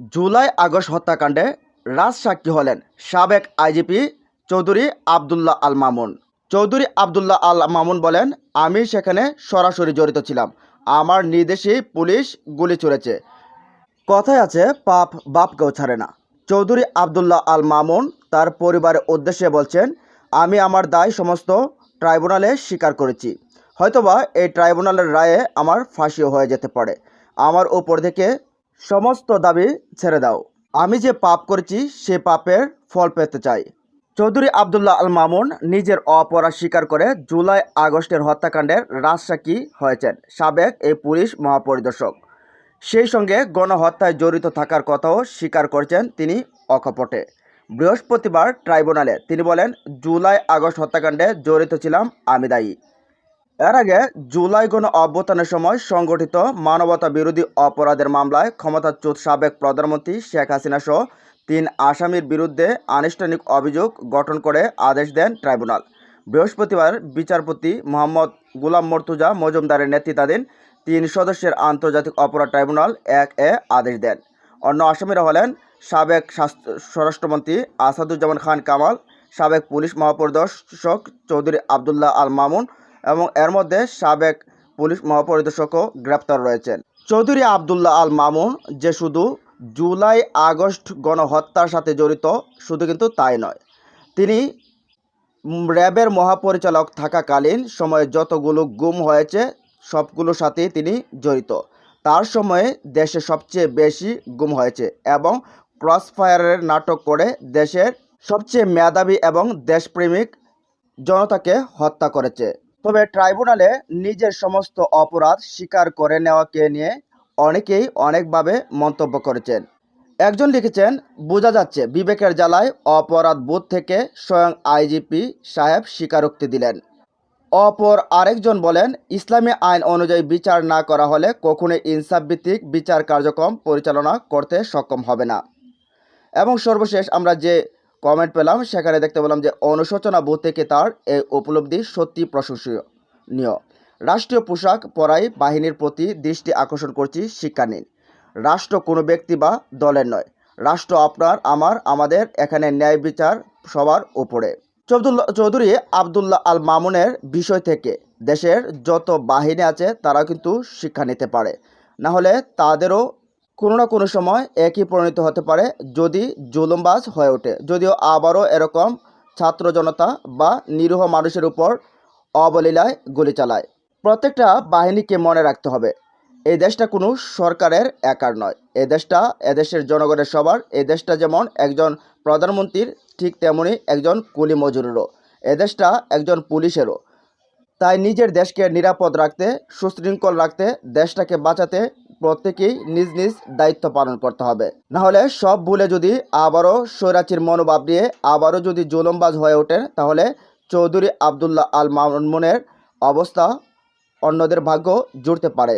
July August হত্যাকাণ্ডে রাজসাক্ষী হলেন সাবেক আইজিপি চৌধুরী আবদুল্লাহ আল মামুন। চৌধুরী আবদুল্লাহ আল মামুন বলেন, আমি সেখানে সরাসরি জড়িত ছিলাম। আমার নির্দেশেই পুলিশ গুলি ছুড়েছে। কথায় আছে, পাপ বাপকেও ছাড়ে না। চৌধুরী আবদুল্লাহ আল মামুন তার পরিবারের উদ্দেশ্যে বলছেন, আমি আমার দায় সমস্ত ট্রাইব্যুনালে স্বীকার করেছি। হয়তোবা এই ট্রাইব্যুনালের রায়ে আমার ফাঁসিও হয়ে যেতে পারে। আমার ওপর থেকে সমস্ত দাবি ছেড়ে দাও। আমি যে পাপ করেছি, সে পাপের ফল পেতে চাই। চৌধুরী আবদুল্লাহ আল মামুন নিজের অপরাধ স্বীকার করে জুলাই আগস্টের হত্যাকাণ্ডের রাজসাক্ষী হয়েছেন সাবেক এই পুলিশ মহাপরিদর্শক। সেই সঙ্গে গণহত্যায় জড়িত থাকার কথাও স্বীকার করেছেন তিনি অকপটে। বৃহস্পতিবার ট্রাইব্যুনালে তিনি বলেন, জুলাই আগস্ট হত্যাকাণ্ডে জড়িত ছিলাম আমি দায়ী। এর আগে জুলাই গণ অভ্যুত্থানের সময় সংগঠিত মানবতা বিরোধী অপরাধের মামলায় ক্ষমতাচ্যুত সাবেক প্রধানমন্ত্রী শেখ হাসিনা সহ তিন আসামির বিরুদ্ধে আনুষ্ঠানিক অভিযোগ গঠন করে আদেশ দেন ট্রাইব্যুনাল। বৃহস্পতিবার বিচারপতি মোহাম্মদ গুলাম মর্তুজা মজুমদারের নেতৃত্বাধীন তিন সদস্যের আন্তর্জাতিক অপরাধ ট্রাইব্যুনাল এক এ আদেশ দেন। অন্য আসামিরা হলেন সাবেক স্বরাষ্ট্রমন্ত্রী আসাদুজ্জামান খান কামাল, সাবেক পুলিশ মহাপরিদর্শক চৌধুরী আবদুল্লাহ আল মামুন এবং এর মধ্যে সাবেক পুলিশ মহাপরিদর্শকও গ্রেপ্তার রয়েছেন। চৌধুরী আবদুল্লাহ আল মামুন, যে শুধু জুলাই আগস্ট গণহত্যার সাথে জড়িত, শুধু কিন্তু তাই নয়। তিনি র্যাবের মহাপরিচালক থাকাকালীন সময়ে যতগুলো গুম হয়েছে, সবগুলোর সাথেই তিনি জড়িত। তার সময়ে দেশে সবচেয়ে বেশি গুম হয়েছে এবং ক্রসফায়ারের নাটক করে দেশের সবচেয়ে মেধাবী এবং দেশপ্রেমিক জনতাকে হত্যা করেছে। তবে ট্রাইব্যুনালে নিজের সমস্ত অপরাধ স্বীকার করে নেওয়াকে নিয়ে অনেকেই অনেকভাবে মন্তব্য করেছেন। একজন লিখেছেন, বোঝা যাচ্ছে বিবেকের জ্বালায় অপরাধ বোধ থেকে স্বয়ং আইজিপি সাহেব স্বীকারোক্তি দিলেন। অপর আরেকজন বলেন, ইসলামী আইন অনুযায়ী বিচার না করা হলে কখনোই ইনসাফভিত্তিক বিচার কার্যক্রম পরিচালনা করতে সক্ষম হবে না। এবং সর্বশেষ আমরা যে কমেন্ট পেলাম, সেখানে দেখতে পেলাম যে অনুশোচনা বোধ থেকে তার এই উপলব্ধি সত্যি প্রশংসনীয়। রাষ্ট্রীয় পোশাক পরাই বাহিনীর প্রতি দৃষ্টি আকর্ষণ করছি, শিক্ষা নিন। রাষ্ট্র কোনো ব্যক্তি বা দলের নয়। রাষ্ট্র আপনার, আমার, আমাদের, এখানে ন্যায় বিচার সবার উপরে। চৌদুল্লাহ চৌধুরী আবদুল্লাহ আল মামুনের বিষয় থেকে, দেশের যত বাহিনী আছে তারা কিন্তু শিক্ষা নিতে পারে। না হলে তাদেরও কোনো না কোনো সময় একই পরিণত হতে পারে যদি জুলুমবাজ হয়ে ওঠে। যদিও আবারও এরকম ছাত্র জনতা বা নিরীহ মানুষের উপর অবলীলায় গুলি চালায়। প্রত্যেকটা বাহিনীকে মনে রাখতে হবে এই দেশটা কোনো সরকারের একার নয়। এ দেশটা এদেশের জনগণের সবার। এ দেশটা যেমন একজন প্রধানমন্ত্রীর, ঠিক তেমনি একজন কুলি মজুরেরও। এ দেশটা একজন পুলিশেরও। তাই নিজের দেশকে নিরাপদ রাখতে, সুশৃঙ্খল রাখতে, দেশটাকে বাঁচাতে প্রত্যেকেই নিজ নিজ দায়িত্ব পালন করতে হবে। নাহলে সব ভুলে যদি আবারও স্বৈরাচির মনোভাব নিয়ে আবারও যদি জুলমবাজ হয়ে ওঠেন, তাহলে চৌধুরী আবদুল্লাহ আল মামুনের অবস্থা অন্যদের ভাগ্য জুড়তে পারে।